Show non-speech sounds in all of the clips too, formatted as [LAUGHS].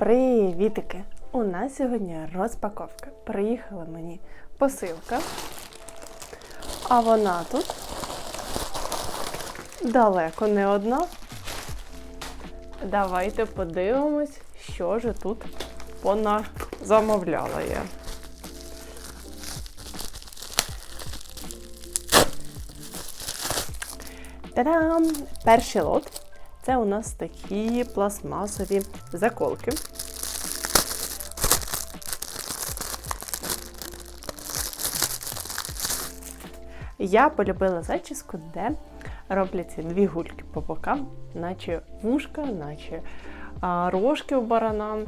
Привітики! У нас сьогодні розпаковка. Приїхала мені посилка, а вона тут далеко не одна. Давайте подивимось, що ж тут вона замовляла я. Та-дам! Перший лот це у нас такі пластмасові заколки. Я полюбила зачіску, де робляться дві гульки по бокам, наче вушка, наче рожки у барана.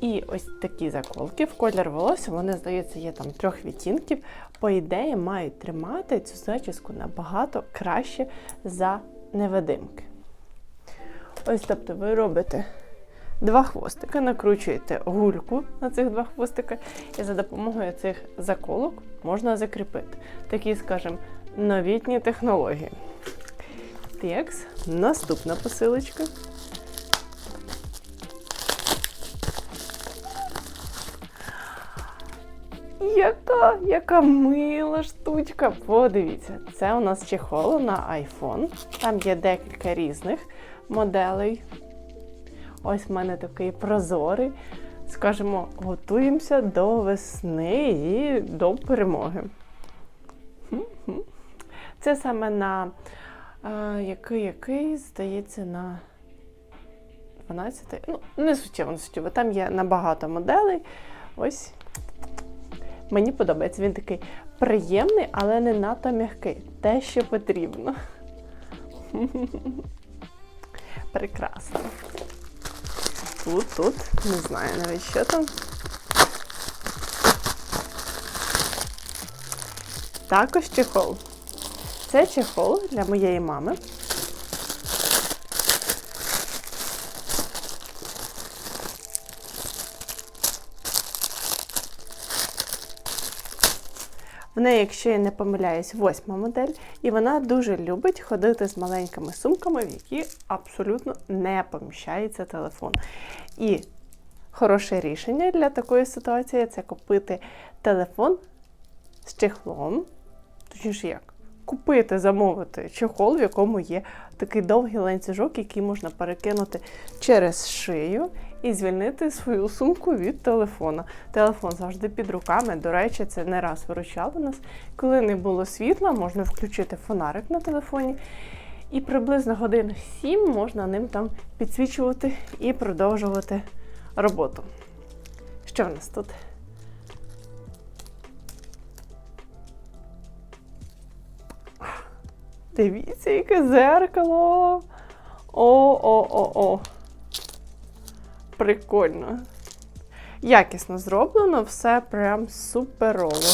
І ось такі заколки в колір волосся, вони, здається, є там трьох відтінків. По ідеї, мають тримати цю зачіску набагато краще за невидимки. Ось, тобто, ви робите два хвостики, накручуєте гульку на цих два хвостика, і за допомогою цих заколок можна закріпити. Такі, скажімо, новітні технології. Текс, наступна посилочка. Яка, яка мила штучка. Подивіться, це у нас чехол на iPhone. Там є декілька різних моделей. Ось в мене такий прозорий. Скажімо, готуємося до весни і до перемоги. Це саме на який, який, здається, на 12. Ну, не суттєво, не суттєво. Там є набагато моделей. Ось. Мені подобається. Він такий приємний, але не надто м'який. Те, що потрібно. Прекрасно. Тут, тут, не знаю навіть що там. Також чехол. Це чехол для моєї мами. В неї, якщо я не помиляюсь, восьма модель, і вона дуже любить ходити з маленькими сумками, в які абсолютно не поміщається телефон. І хороше рішення для такої ситуації це купити телефон з чехлом, точніше як, купити, замовити чехол, в якому є такий довгий ланцюжок, який можна перекинути через шию і звільнити свою сумку від телефона. Телефон завжди під руками. До речі, це не раз виручало нас. Коли не було світла, можна включити фонарик на телефоні. І приблизно годин 7 можна ним там підсвічувати і продовжувати роботу. Що в нас тут? Дивіться, яке зеркало. О-о-о-о. Прикольно. Якісно зроблено, все прям суперово.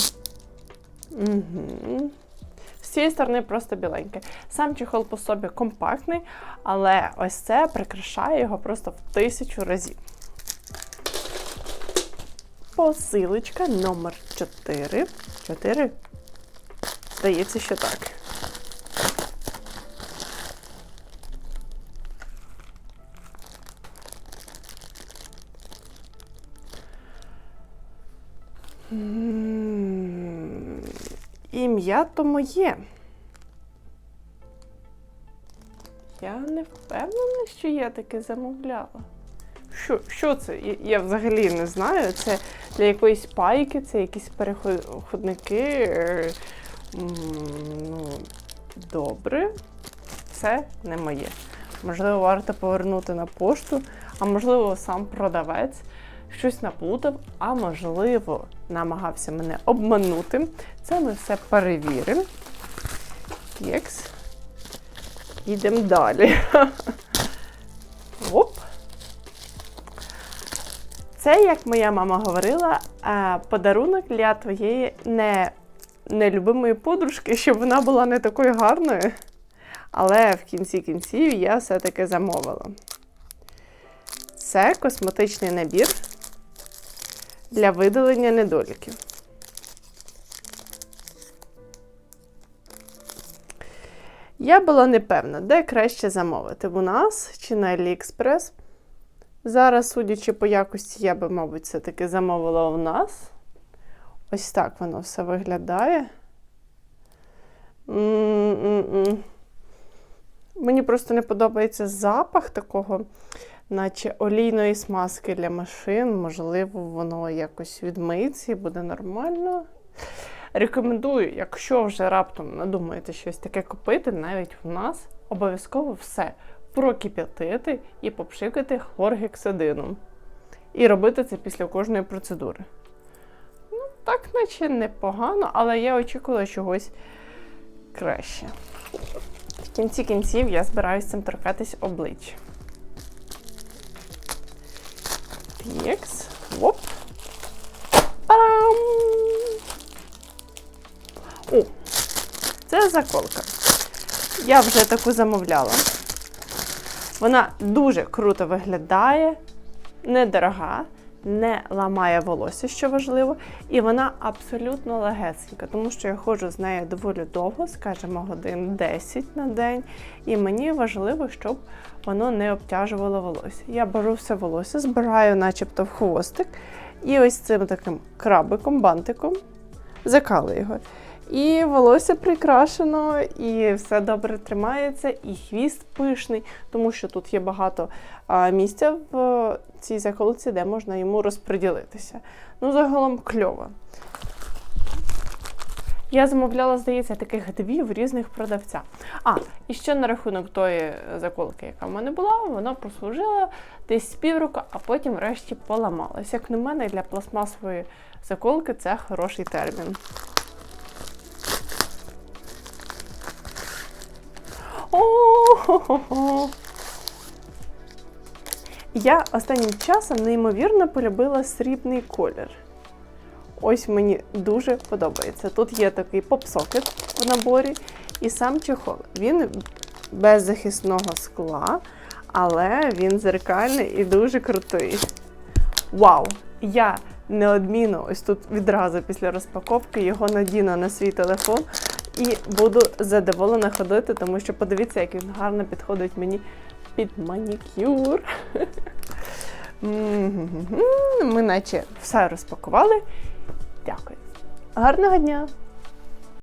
Угу. З цієї сторони просто біленьке. Сам чехол по собі компактний, але ось це прикрашає його просто в тисячу разів. Посилочка номер 4. 4? Здається, що так. Ім'я то моє. Я не впевнена, що я таке замовляла. Що, що це? Я, взагалі не знаю. Це для якоїсь пайки, це якісь переходники. Ну, добре, це не моє. Можливо, варто повернути на пошту, а можливо, сам продавець щось наплутав, а можливо, намагався мене обманути. Це ми все перевіримо. Кекс. Йдемо далі. [LAUGHS] Оп. Це, як моя мама говорила, е, подарунок для твоєї не, нелюбимої подружки, щоб вона була не такою гарною. Але в кінці кінців я все-таки замовила. Це косметичний набір для видалення недоліків. Я була не певна, де краще замовити у нас чи на AliExpress. Зараз, судячи по якості, я би, мабуть, все-таки замовила у нас. Ось так воно все виглядає. М-м-м. Мені просто не подобається запах такого, наче олійної смазки для машин. Можливо, воно якось відмиється і буде нормально. Рекомендую, якщо вже раптом надумаєте щось таке купити, навіть в нас обов'язково все прокип'ятити і попшикати хлоргексидином. І робити це після кожної процедури. Ну, так, наче непогано, але я очікувала чогось краще. В кінці кінців я збираюся цим торкатись обличчя. Тікс. Оп. Парам! О, це заколка. Я вже таку замовляла. Вона дуже круто виглядає, недорога, не ламає волосся, що важливо, і вона абсолютно легесенька, тому що я ходжу з нею доволі довго, скажімо, годин 10 на день. І мені важливо, щоб воно не обтяжувало волосся. Я беру все волосся, збираю, начебто, в хвостик, і ось цим таким крабиком, бантиком закалую його. І волосся прикрашено, і все добре тримається, і хвіст пишний, тому що тут є багато місця в цій заколці, де можна йому розподілитися. Ну, загалом кльово. Я замовляла, здається, таких дві в різних продавця. А, і ще на рахунок тої заколки, яка в мене була, вона прослужила десь півроку, а потім врешті поламалась. Як на мене, для пластмасової заколки це хороший термін. О-хо-хо-хо. Я останнім часом неймовірно полюбила срібний колір. Ось мені дуже подобається. Тут є такий поп-сокет в наборі і сам чехол. Він без захисного скла, але він зеркальний і дуже крутий. Вау! Я неодмінно ось тут відразу після розпаковки його надіну на свій телефон і буду задоволена ходити, тому що подивіться, як він гарно підходить мені під манікюр. Ми наче все розпакували. Дякую. Гарного дня!